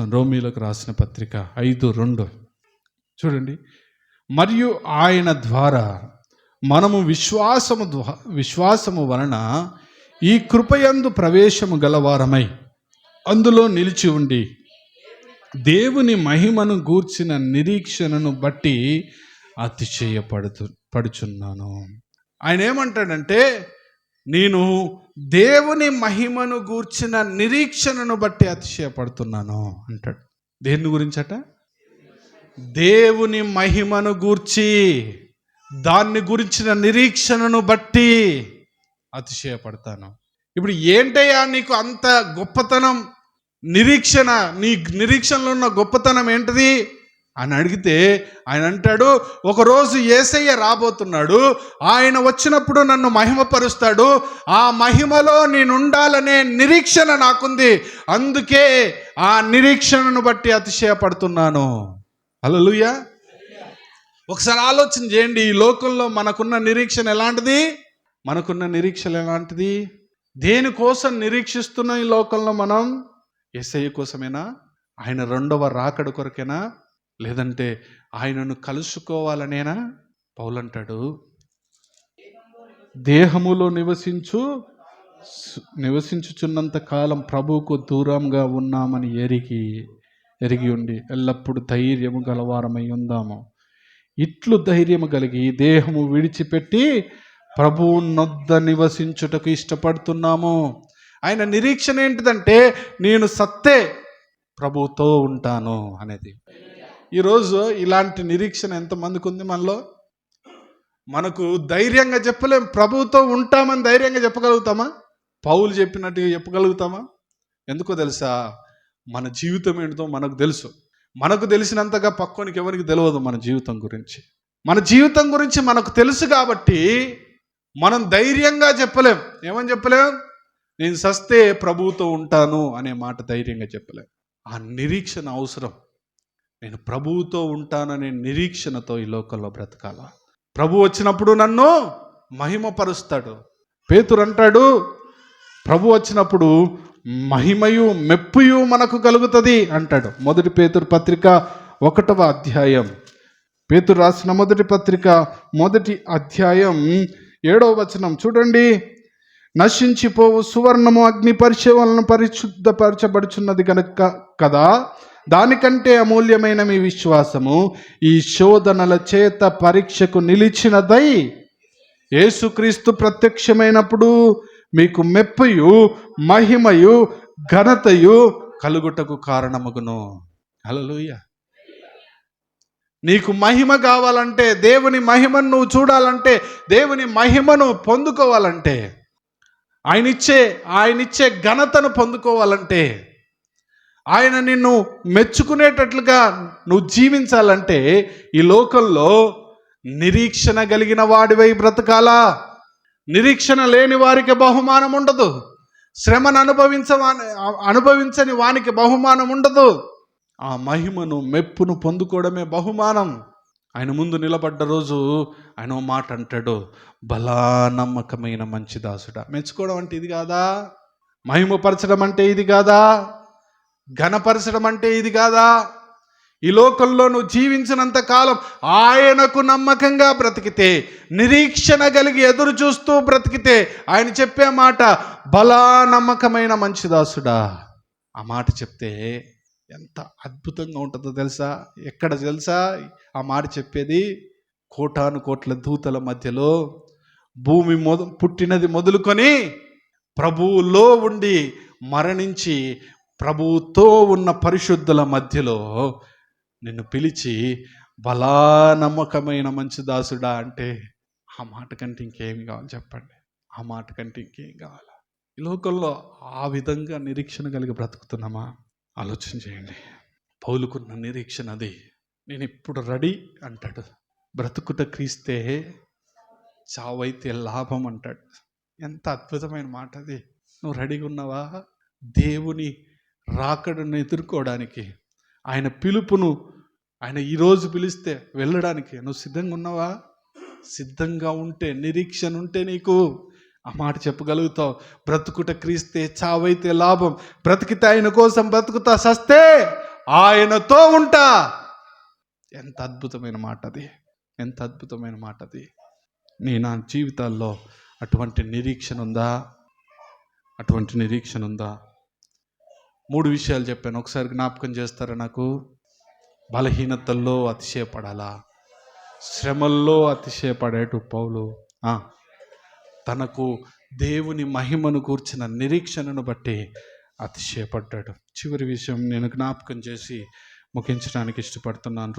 వచ్చిన రోమిలకు రాసిన పత్రిక ఐదు రెండు. చూడండి. మరియు ఆయన ద్వారా మనము విశ్వాసము విశ్వాసము వలన ఈ కృపయందు ప్రవేశము గలవారమై అందులో నిలిచి ఉండి దేవుని మహిమను గూర్చిన నిరీక్షణను బట్టి అతిశయపడుతు పడుచున్నాను. ఆయన ఏమంటాడంటే నేను దేవుని మహిమను గూర్చిన నిరీక్షణను బట్టి అతిశయపడుతున్నాను అంటాడు. దేని గురించట? దేవుని మహిమను గూర్చి దాన్ని గురించిన నిరీక్షణను బట్టి అతిశయపడతాను. ఇప్పుడు ఏంటయ్యా నీకు అంత గొప్పతనం? నిరీక్షణ నీ నిరీక్షణలో ఉన్న గొప్పతనం ఏంటిది? అని అడిగితే ఆయన అంటాడు ఒకరోజు ఏసయ్య రాబోతున్నాడు ఆయన వచ్చినప్పుడు నన్ను మహిమపరుస్తాడు ఆ మహిమలో నేను ఉండాలనే నిరీక్షణ నాకుంది అందుకే ఆ నిరీక్షణను బట్టి అతిశయపడుతున్నాను. హల్లెలూయా. ఒకసారి ఆలోచన చేయండి ఈ లోకంలో మనకున్న నిరీక్షణ ఎలాంటిది? మనకున్న నిరీక్షణ ఎలాంటిది? దేనికోసం నిరీక్షిస్తున్న ఈ లోకంలో మనం? ఎస్ఐ కోసమేనా? ఆయన రెండవ రాకడ కొరకేనా? లేదంటే ఆయనను కలుసుకోవాలనేనా? పౌలంటాడు దేహములో నివసించు నివసించుచున్నంత కాలం ప్రభువుకు దూరంగా ఉన్నామని ఎరిగి ఎరిగి ఉండి ఎల్లప్పుడూ ధైర్యము గలవారమై ఉందాము. ఇట్లు ధైర్యము కలిగి దేహము విడిచిపెట్టి ప్రభువు నొద్ద నివసించుటకు ఇష్టపడుతున్నాము. ఆయన నిరీక్షణ ఏంటిదంటే నేను సత్తే ప్రభుతో ఉంటాను అనేది. ఈరోజు ఇలాంటి నిరీక్షణ ఎంతమందికి ఉంది మనలో? మనకు ధైర్యంగా చెప్పలేం. ప్రభువుతో ఉంటామని ధైర్యంగా చెప్పగలుగుతామా? పౌలు చెప్పినట్టుగా చెప్పగలుగుతామా? ఎందుకో తెలుసా? మన జీవితం ఏంటో మనకు తెలుసు. మనకు తెలిసినంతగా పక్కోనికి ఎవరికి తెలియదు మన జీవితం గురించి. మన జీవితం గురించి మనకు తెలుసు కాబట్టి మనం ధైర్యంగా చెప్పలేం. ఏమని చెప్పలేం? నేను సస్తే ప్రభువుతో ఉంటాను అనే మాట ధైర్యంగా చెప్పలేం. ఆ నిరీక్షణ అవసరం. నేను ప్రభువుతో ఉంటాననే నిరీక్షణతో ఈ లోకంలో బ్రతకాల? ప్రభు వచ్చినప్పుడు నన్ను మహిమపరుస్తాడు. పేతురు అంటాడు ప్రభు వచ్చినప్పుడు మహిమయు మెప్పుయు మనకు కలుగుతుంది అంటాడు. మొదటి పేతురు పత్రిక ఒకటవ అధ్యాయం. పేతురు రాసిన మొదటి పత్రిక మొదటి అధ్యాయం ఏడవ వచనం. చూడండి నశించిపోవు సువర్ణము అగ్ని పరిచయ వలన పరిశుద్ధపరచబడుచున్నది కనుక కదా దానికంటే అమూల్యమైన మీ విశ్వాసము ఈ శోధనల చేత పరీక్షకు నిలిచినదై యేసుక్రీస్తు ప్రత్యక్షమైనప్పుడు మీకు మెప్పయు మహిమయు ఘనతయు కలుగుటకు కారణమగును. హల్లెలూయా. నీకు మహిమ కావాలంటే దేవుని మహిమను నువ్వు చూడాలంటే దేవుని మహిమను పొందుకోవాలంటే ఆయన ఇచ్చే ఆయన ఇచ్చే ఘనతను పొందుకోవాలంటే ఆయన నిన్ను మెచ్చుకునేటట్లుగా నువ్వు జీవించాలంటే ఈ లోకంలో నిరీక్షణ కలిగిన వాడివై బ్రతకాలా. నిరీక్షణ లేని వారికి బహుమానం ఉండదు. శ్రమను అనుభవించ అనుభవించని వానికి బహుమానం ఉండదు. ఆ మహిమను మెప్పును పొందుకోవడమే బహుమానం. ఆయన ముందు నిలబడ్డ రోజు ఆయన ఓ మాట అంటాడు బలా నమ్మకమైన మంచి దాసుడా. మెచ్చుకోవడం అంటే ఇది కాదా? మహిమపరచడం అంటే ఇది కాదా? ఘనపరచడం అంటే ఇది కాదా? ఈ లోకంలో నువ్వు జీవించినంత కాలం ఆయనకు నమ్మకంగా బ్రతికితే నిరీక్షణ కలిగి ఎదురు చూస్తూ బ్రతికితే ఆయన చెప్పే మాట బలా నమ్మకమైన మంచి దాసుడా. ఆ మాట చెప్తే ఎంత అద్భుతంగా ఉంటుందో తెలుసా? ఎక్కడ తెలుసా? ఆ మాట చెప్పేది కోటాను కోట్ల దూతల మధ్యలో భూమి మొద పుట్టినది మొదలుకొని ప్రభువులో ఉండి మరణించి ప్రభువుతో ఉన్న పరిశుద్ధుల మధ్యలో నిన్ను పిలిచి బలా నమ్మకమైన మంచి దాసుడా అంటే ఆ మాట కంటే ఇంకేం కావాలి చెప్పండి? ఆ మాట కంటే ఇంకేం కావాలి? ఈ లోకంలో ఆ విధంగా నిరీక్షణ కలిగి బ్రతుకుతున్నామా? ఆలోచన చేయండి. పౌలుకున్న నిరీక్షణ అది. నేను ఇప్పుడు రెడీ అంటాడు. బ్రతుకుట క్రీస్తే చావైతే లాభం అంటాడు. ఎంత అద్భుతమైన మాట అది. నువ్వు రెడీగా ఉన్నావా? దేవుని రాకడను ఎదుర్కోవడానికి ఆయన పిలుపును ఆయన ఈరోజు పిలిస్తే వెళ్ళడానికి నువ్వు సిద్ధంగా ఉన్నావా? సిద్ధంగా ఉంటే నిరీక్షణ ఉంటే నీకు. ఆ మాట చెప్పగలుగుతావు. బ్రతుకుట క్రీస్తే చావైతే లాభం. బ్రతికితే ఆయన కోసం బ్రతుకుతా సస్తే ఆయనతో ఉంటా. ఎంత అద్భుతమైన మాట అది. ఎంత అద్భుతమైన మాట అది. నీ నా జీవితాల్లో అటువంటి నిరీక్షణ ఉందా? అటువంటి నిరీక్షణ ఉందా? మూడు విషయాలు చెప్పాను. ఒకసారి జ్ఞాపకం చేస్తారా నాకు? బలహీనతల్లో అతిశయపడాలా? శ్రమల్లో అతిశయపడేటు పౌలు. తనకు దేవుని మహిమను కూర్చిన నిరీక్షణను బట్టి అతిశయపడ్డాడు. చివరి విషయం నేను జ్ఞాపకం చేసి ముఖించడానికి ఇష్టపడుతున్నాను.